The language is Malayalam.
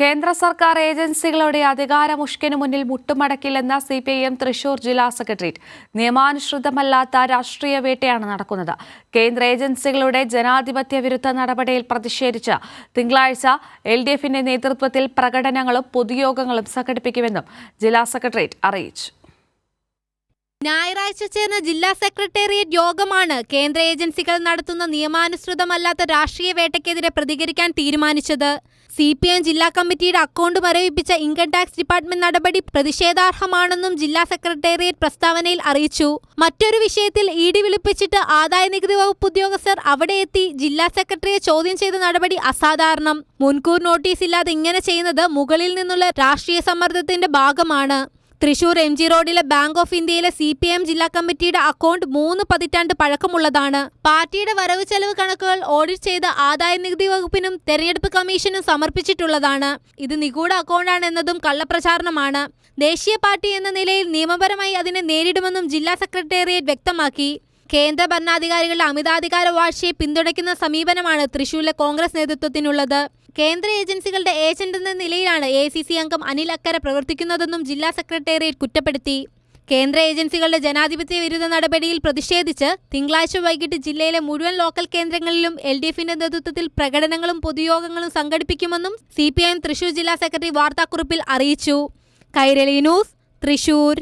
കേന്ദ്ര സർക്കാർ ഏജൻസികളുടെ അധികാരമുഷ്കിനു മുന്നിൽ മുട്ടുമടക്കില്ലെന്ന C P I M Thrissur ജില്ലാ സെക്രട്ടേറിയറ്റ്. നിയമാനുസൃതമല്ലാത്ത രാഷ്ട്രീയ വേട്ടയാണ് നടക്കുന്നത്. കേന്ദ്ര ഏജൻസികളുടെ ജനാധിപത്യ വിരുദ്ധ നടപടിയിൽ പ്രതിഷേധിച്ച് തിങ്കളാഴ്ച എൽ ഡി എഫിന്റെ നേതൃത്വത്തിൽ പ്രകടനങ്ങളും പൊതുയോഗങ്ങളും സംഘടിപ്പിക്കുമെന്നും ജില്ലാ സെക്രട്ടേറിയറ്റ് അറിയിച്ചു. ഞായറാഴ്ച ചേർന്ന ജില്ലാ സെക്രട്ടേറിയറ്റ് യോഗമാണ് കേന്ദ്ര ഏജൻസികൾ നടത്തുന്ന നിയമാനുസൃതമല്ലാത്ത രാഷ്ട്രീയ വേട്ടയ്ക്കെതിരെ പ്രതികരിക്കാൻ തീരുമാനിച്ചത്. സി പി എം ജില്ലാ കമ്മിറ്റിയുടെ അക്കൗണ്ട് മരവിപ്പിച്ച ഇൻകം ടാക്സ് ഡിപ്പാർട്ട്മെന്റ് നടപടി പ്രതിഷേധാർഹമാണെന്നും ജില്ലാ സെക്രട്ടേറിയറ്റ് പ്രസ്താവനയിൽ അറിയിച്ചു. മറ്റൊരു വിഷയത്തിൽ ഇ ഡി വിളിപ്പിച്ചിട്ട് ആദായ നികുതി വകുപ്പ് ഉദ്യോഗസ്ഥർ അവിടെ എത്തി ജില്ലാ സെക്രട്ടറിയെ ചോദ്യം ചെയ്ത നടപടി അസാധാരണം. മുൻകൂർ നോട്ടീസ് ഇല്ലാതെ ഇങ്ങനെ ചെയ്യുന്നത് മുകളിൽ നിന്നുള്ള രാഷ്ട്രീയ സമ്മർദ്ദത്തിന്റെ ഭാഗമാണ്. തൃശൂർ എം ജി റോഡിലെ ബാങ്ക് ഓഫ് ഇന്ത്യയിലെ സി പി എം ജില്ലാ കമ്മിറ്റിയുടെ അക്കൗണ്ട് മൂന്ന് പതിറ്റാണ്ട് പഴക്കമുള്ളതാണ്. പാർട്ടിയുടെ വരവ് ചെലവ് കണക്കുകൾ ഓഡിറ്റ് ചെയ്ത് ആദായ നികുതി വകുപ്പിനും തെരഞ്ഞെടുപ്പ് കമ്മീഷനും സമർപ്പിച്ചിട്ടുള്ളതാണ്. ഇത് നിഗൂഢ അക്കൗണ്ടാണ് എന്നതും കള്ളപ്രചാരണമാണ്. ദേശീയ പാർട്ടി എന്ന നിലയിൽ നിയമപരമായി അതിനെ നേരിടുമെന്നും ജില്ലാ സെക്രട്ടേറിയറ്റ് വ്യക്തമാക്കി. കേന്ദ്ര ഭരണാധികാരികളുടെ അമിതാധികാര വാഴ്ചയെ പിന്തുണയ്ക്കുന്ന സമീപനമാണ് തൃശൂരിലെ കോൺഗ്രസ് നേതൃത്വത്തിനുള്ളത്. കേന്ദ്ര ഏജൻസികളുടെ ഏജന്റ് എന്ന നിലയിലാണ് എ സി സി അംഗം അനിൽ അക്കര പ്രവർത്തിക്കുന്നതെന്നും ജില്ലാ സെക്രട്ടേറിയറ്റ് കുറ്റപ്പെടുത്തി. കേന്ദ്ര ഏജൻസികളുടെ ജനാധിപത്യ വിരുദ്ധ നടപടിയിൽ പ്രതിഷേധിച്ച് തിങ്കളാഴ്ച വൈകിട്ട് ജില്ലയിലെ മുഴുവൻ ലോക്കൽ കേന്ദ്രങ്ങളിലും എൽ ഡി എഫിന്റെ നേതൃത്വത്തിൽ പ്രകടനങ്ങളും പൊതുയോഗങ്ങളും സംഘടിപ്പിക്കുമെന്നും C P I M Thrissur ജില്ലാ സെക്രട്ടറി വാർത്താക്കുറിപ്പിൽ അറിയിച്ചു. കൈരളി ന്യൂസ് തൃശൂർ.